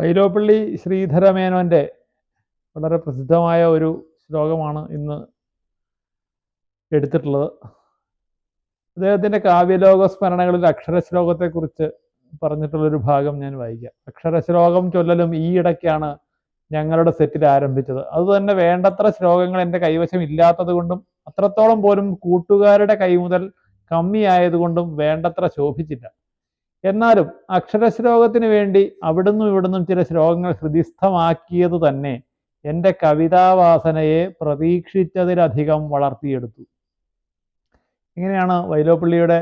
വൈലോപ്പള്ളി ശ്രീധരമേനോന്റെ വളരെ പ്രസിദ്ധമായ ഒരു ശ്ലോകമാണ് ഇന്ന് എടുത്തിട്ടുള്ളത്. അദ്ദേഹത്തിന്റെ കാവ്യലോക സ്മരണകളിൽ അക്ഷരശ്ലോകത്തെക്കുറിച്ച് പറഞ്ഞിട്ടുള്ളൊരു ഭാഗം ഞാൻ വായിക്കാം. അക്ഷരശ്ലോകം ചൊല്ലലും ഈ ഇടയ്ക്കാണ് ഞങ്ങളുടെ സെറ്റിൽ ആരംഭിച്ചത്. അതുതന്നെ വേണ്ടത്ര ശ്ലോകങ്ങൾ എന്റെ കൈവശം ഇല്ലാത്തത് കൊണ്ടും അത്രത്തോളം പോലും കൂട്ടുകാരുടെ കൈമുതൽ കമ്മിയായതുകൊണ്ടും വേണ്ടത്ര ശോഭിച്ചില്ല. എന്നാലും അക്ഷരശ്ലോകത്തിന് വേണ്ടി അവിടുന്നും ഇവിടുന്നും ചില ശ്ലോകങ്ങൾ ഹൃദിസ്ഥമാക്കിയത് തന്നെ എന്റെ കവിതാവാസനയെ പ്രതീക്ഷിച്ചതിലധികം വളർത്തിയെടുത്തു. ഇങ്ങനെയാണ് വൈലോപ്പള്ളിയുടെ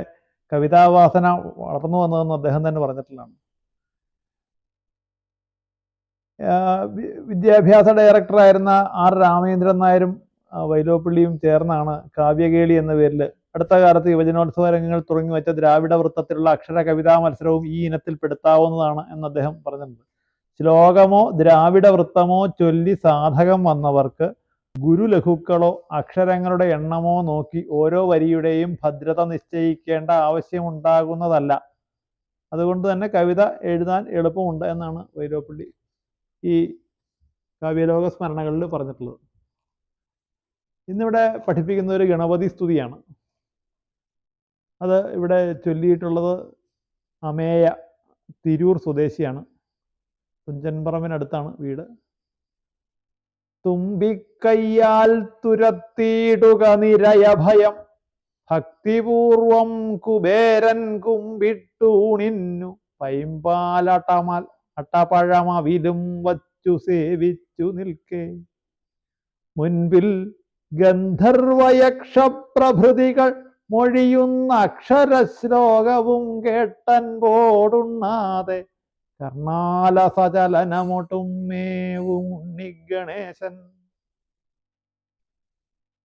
കവിതാവാസന വളർന്നു വന്നതെന്ന് അദ്ദേഹം തന്നെ പറഞ്ഞിട്ടുള്ളതാണ്. വിദ്യാഭ്യാസ ഡയറക്ടറായിരുന്ന ആർ രാമേന്ദ്രൻ നായരും വൈലോപ്പള്ളിയും ചേർന്നാണ് കാവ്യകേളി എന്ന പേരിൽ അടുത്ത കാലത്ത് യുവജനോത്സവ രംഗങ്ങൾ തുടങ്ങി വെച്ച ദ്രാവിഡ വൃത്തത്തിലുള്ള അക്ഷര കവിതാ മത്സരവും ഈ ഇനത്തിൽ പെടുത്താവുന്നതാണ് എന്ന് അദ്ദേഹം പറഞ്ഞിട്ടുണ്ട്. ശ്ലോകമോ ദ്രാവിഡ വൃത്തമോ ചൊല്ലി സാധകം വന്നവർക്ക് ഗുരുലഘുക്കളോ അക്ഷരങ്ങളുടെ എണ്ണമോ നോക്കി ഓരോ വരിയുടെയും ഭദ്രത നിശ്ചയിക്കേണ്ട ആവശ്യമുണ്ടാകുന്നതല്ല. അതുകൊണ്ട് തന്നെ കവിത എഴുതാൻ എളുപ്പമുണ്ട് എന്നാണ് വൈരോപ്പള്ളി ഈ കാവ്യലോക സ്മരണകളിൽ പറഞ്ഞിട്ടുള്ളത്. ഇന്നിവിടെ പഠിപ്പിക്കുന്ന ഒരു ഗണപതി സ്തുതിയാണ്. അത് ഇവിടെ ചൊല്ലിയിട്ടുള്ളത് അമേയ തിരൂർ സ്വദേശിയാണ്. തുഞ്ചൻപറമ്പിനടുത്താണ് വീട്. തുമ്പിക്കയ്യാൽ തുരത്തിയിടുക നിരയഭയം ഭക്തിപൂർവം കുബേരൻ കുമ്പിട്ടൂണിന്നു പൈമ്പാലട്ടമാൽ അട്ടപഴമവിലും വച്ചു സേവിച്ചു നിൽക്കേ. മുൻപിൽ ഗന്ധർവയക്ഷപ്രഭൃതികൾ മൊഴിയുന്ന അക്ഷരശ്ലോകവും കേട്ടൻപോടുണ്ണാതെ കർണാല സചലനമൊട്ടും മേവും ഉണ്ണിഗണേശൻ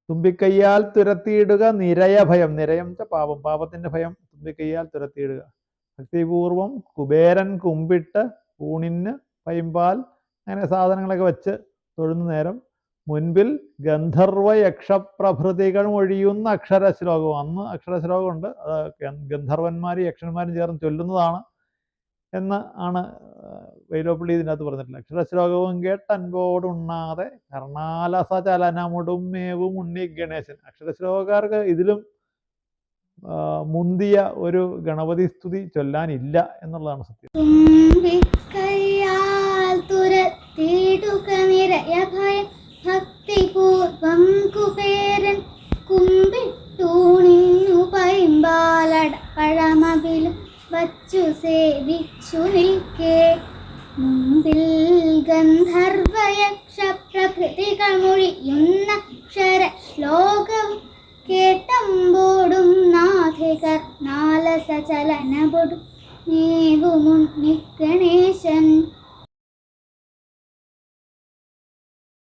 തുമ്പിക്കയ്യാൽ തുരത്തിയിടുക നിരയ ഭയം. നിരയം പാപം. പാപത്തിന്റെ ഭയം തുമ്പിക്കയ്യാൽ തുരത്തിയിടുക. ഭക്തിപൂർവം കുബേരൻ കുമ്പിട്ട് ഊണിന് പൈമ്പാൽ അങ്ങനെ സാധനങ്ങളൊക്കെ വെച്ച് തൊഴുന്ന നേരം മുൻപിൽ ഗന്ധർവ യക്ഷപ്രഭൃതികൾ ഒഴിയുന്ന അക്ഷരശ്ലോകം. അന്ന് അക്ഷരശ്ലോകമുണ്ട്. അത് ഗന്ധർവന്മാരും യക്ഷന്മാരും ചേർന്ന് ചൊല്ലുന്നതാണ് എന്ന് ആണ് വൈലോപ്പിള്ളി ഇതിനകത്ത് പറഞ്ഞിട്ടുള്ളത്. അക്ഷരശ്ലോകവും കേട്ടൻപോടുണ്ണാതെ കർണാലസ ചലനമുടുമേവും ഉണ്ണി ഗണേശൻ. അക്ഷരശ്ലോകക്കാർക്ക് ഇതിലും മുന്തിയ ഒരു ഗണപതി സ്തുതി ചൊല്ലാനില്ല എന്നുള്ളതാണ് സത്യം. കുബേരൻ കുമ്പിട്ടൂണിന്നു പൈമ്പാലട പഴമവിലും വച്ചു സേവിച്ചു നിൽക്കേ. മുമ്പിൽ ഗന്ധർവയക്ഷ പ്രഭൃതികൾ മൊഴിയുന്ന ക്ഷര ശ്ലോകവും കേട്ടമ്പോടും നാഥികർ നാലസചലനപൊടും. നീവുമുണ്ണി ഗണേശൻ